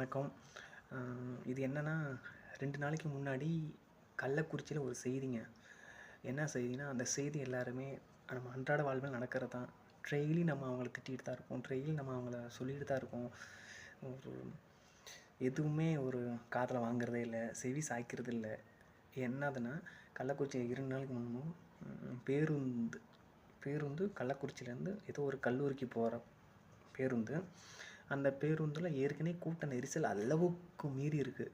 வணக்கம். இது என்னென்னா ரெண்டு நாளைக்கு முன்னாடி கள்ளக்குறிச்சியில் ஒரு செய்திங்க. என்ன செய்தினா அந்த செய்தி எல்லாருமே நம்ம அன்றாட வாழ்வில் நடக்கிறது தான் டெய்லி நம்ம அவங்கள திட்டிகிட்டு தான் இருக்கோம் டெய்லி நம்ம அவங்கள சொல்லிட்டு தான் இருக்கோம் ஒரு எதுவுமே ஒரு காதில் வாங்குறதே இல்லை செவி சாய்க்கிறது இல்லை. என்னதுன்னா கள்ளக்குறிச்சி இரண்டு நாளைக்கு முன்னும் பேருந்து பேருந்து கள்ளக்குறிச்சியிலேருந்து ஏதோ ஒரு கல்லூரிக்கு போகிற பேருந்து. அந்த பேருந்தில் ஏற்கனவே கூட்ட நெரிசல் அளவுக்கு மீறி இருக்குது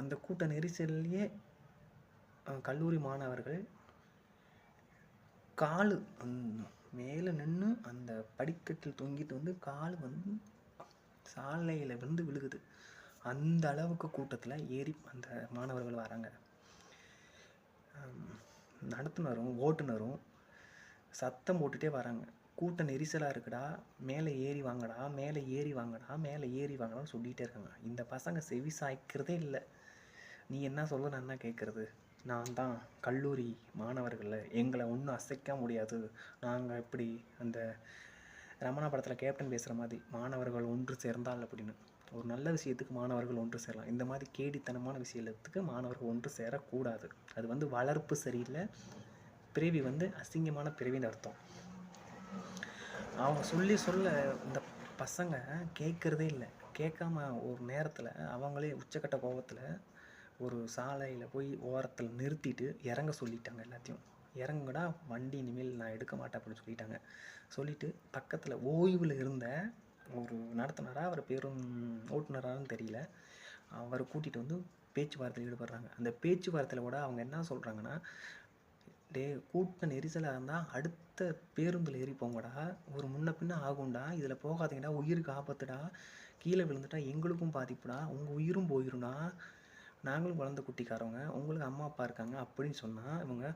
அந்த கூட்ட நெரிசல்லையே கல்லூரி மாணவர்கள் காலு மேலே நின்று அந்த படிக்கட்டில் தொங்கிட்டு வந்து கால் வந்து சாலையில் வந்து விழுகுது. அந்த அளவுக்கு கூட்டத்தில் ஏறி அந்த மாணவர்கள் வராங்க. நடத்துனரும் ஓட்டுநரும் சத்தம் போட்டுகிட்டே வராங்க. கூட்ட நெரிசலாக இருக்குடா மேலே ஏறி வாங்கடா மேலே ஏறி வாங்கடா மேலே ஏறி வாங்கடான்னு சொல்லிகிட்டே இருக்காங்க. இந்த பசங்க செவி சாய்க்கிறதே இல்லை. நீ என்ன சொல்ல நான் என்ன கேட்குறது நான் தான் கல்லூரி மாணவர்களில். எங்களை ஒன்றும் அசைக்க முடியாது. நாங்கள் எப்படி அந்த ரமணா படத்தில் கேப்டன் பேசுகிற மாதிரி மாணவர்கள் ஒன்று சேர்ந்தால் அப்படின்னு. ஒரு நல்ல விஷயத்துக்கு மாணவர்கள் ஒன்று சேரலாம். இந்த மாதிரி கேடித்தனமான விஷயத்துக்கு மாணவர்கள் ஒன்று சேரக்கூடாது. அது வந்து வளர்ப்பு சரியில்லை. பிறவி வந்து அசிங்கமான பிறவின்னு அர்த்தம். அவங்க சொல்லி சொல்ல இந்த பசங்க கேட்குறதே இல்லை. கேட்காம ஒரு நேரத்தில் அவங்களே உச்சக்கட்ட கோபத்தில் ஒரு சாலையில் போய் ஓரத்தில் நிறுத்திட்டு இறங்க சொல்லிட்டாங்க எல்லாத்தையும். இறங்குடா வண்டி இனிமேல் நான் எடுக்க மாட்டேன் அப்படின்னு சொல்லிட்டாங்க. சொல்லிவிட்டு பக்கத்தில் ஓய்வில் இருந்த ஒரு நடத்துனராக அவர் பேரும் ஓட்டுநரான்னு தெரியல. அவரை கூட்டிகிட்டு வந்து பேச்சுவார்த்தையில் ஈடுபடுறாங்க. அந்த பேச்சுவார்த்தையில் கூட அவங்க என்ன சொல்கிறாங்கன்னா டே கூட்ட நெரிசலாக இருந்தால் அடுத்த பேருந்தில் ஏறி போங்கடா. ஒரு முன்ன பின்ன ஆகும்டா. இதில் போகாதீங்கடா. உயிருக்கு ஆபத்துடா கீழே விழுந்துட்டா எங்களுக்கும் பாதிப்புடா. உங்கள் உயிரும் போயிடும்டா நாங்களும் குழந்த குட்டிக்காரவங்க. உங்களுக்கு அம்மா அப்பா இருக்காங்க அப்படின்னு சொன்னால் இவங்க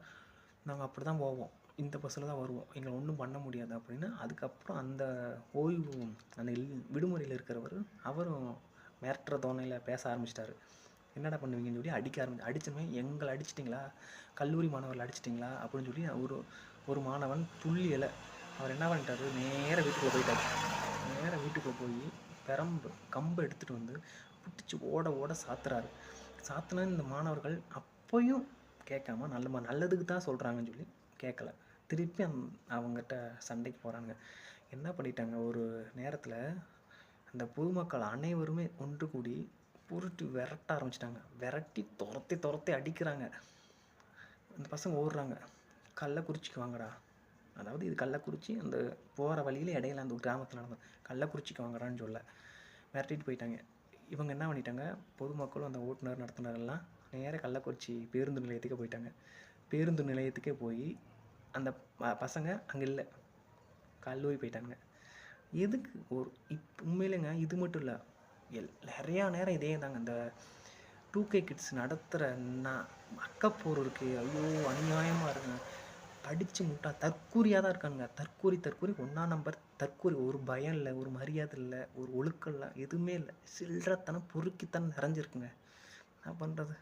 நாங்கள் அப்படி தான் போவோம். இந்த பஸ்ஸில் தான் வருவோம். எங்களை ஒன்றும் பண்ண முடியாது அப்படின்னு. அதுக்கப்புறம் அந்த ஓய்வு அந்த விடுமுறையில் இருக்கிறவர் அவரும் மிரட்டுற தோணையில் பேச ஆரம்பிச்சிட்டாரு. என்னடா பண்ணுவீங்கன்னு சொல்லி அடிக்க ஆரம்பிச்சு அடிச்சமே எங்களை அடிச்சிட்டிங்களா? கல்லூரி மாணவர்கள் அடிச்சிட்டிங்களா? அப்படின்னு சொல்லி ஒரு ஒரு மாணவன் துள்ளியலை அவர் என்ன பண்ணிட்டாரு? நேராக வீட்டுக்குள்ளே போயிட்டார். நேராக வீட்டுக்குள்ளே போய் பெரம்பு கம்பை எடுத்துகிட்டு வந்து பிடிச்சி ஓட ஓட சாத்துறாரு. சாத்தினா இந்த மாணவர்கள் அப்பையும் கேட்காம நல்ல நல்லதுக்கு தான் சொல்கிறாங்கன்னு சொல்லி கேட்கல. திருப்பி அந் அவங்ககிட்ட சண்டைக்கு போகிறாங்க என்ன பண்ணிட்டாங்க? ஒரு நேரத்தில் அந்த பொதுமக்கள் அனைவருமே ஒன்று கூடி புருட்டி விரட்ட ஆரம்பிச்சிட்டாங்க. விரட்டி துரத்தி துரத்தி அடிக்கிறாங்க. அந்த பசங்க ஓடுறாங்க. கள்ளக்குறிச்சிக்கு வாங்கடா அதாவது இது கள்ளக்குறிச்சி அந்த போகிற வழியில் இடையில அந்த கிராமத்தில் நடந்தது கள்ளக்குறிச்சிக்கு வாங்கடான்னு சொல்ல. விரட்டிட்டு போயிட்டாங்க. இவங்க என்ன பண்ணிட்டாங்க? பொதுமக்களும் அந்த ஓட்டுநர் நடத்துனரெல்லாம் நேராக கள்ளக்குறிச்சி பேருந்து நிலையத்துக்கே போயிட்டாங்க. பேருந்து நிலையத்துக்கே போய் அந்த பசங்க அங்கே இல்லை. கல்லூரி போயிட்டாங்க எதுக்கு ஒரு இப் உண்மையிலேங்க இது மட்டும் இல்லை. எல் நிறையா நேரம் இதே தாங்க. இந்த டூ கே கிட்ஸ் நடத்துகிற நான் அக்கப்போர் இருக்குது ஐயோ அநியாயமாக இருக்குங்க. படித்து முட்டா தற்கூரியாக தான் இருக்கானுங்க. தற்கூரி தற்கூரி ஒன்றா நம்பர் தற்கூரி. ஒரு பயம் இல்லை ஒரு மரியாதை இல்லை ஒரு ஒழுக்கம் இல்லை எதுவுமே இல்லை. சில்லறத்தனம் பொறுக்கித்தனம் நிறைஞ்சிருக்குங்க. என்ன பண்ணுறது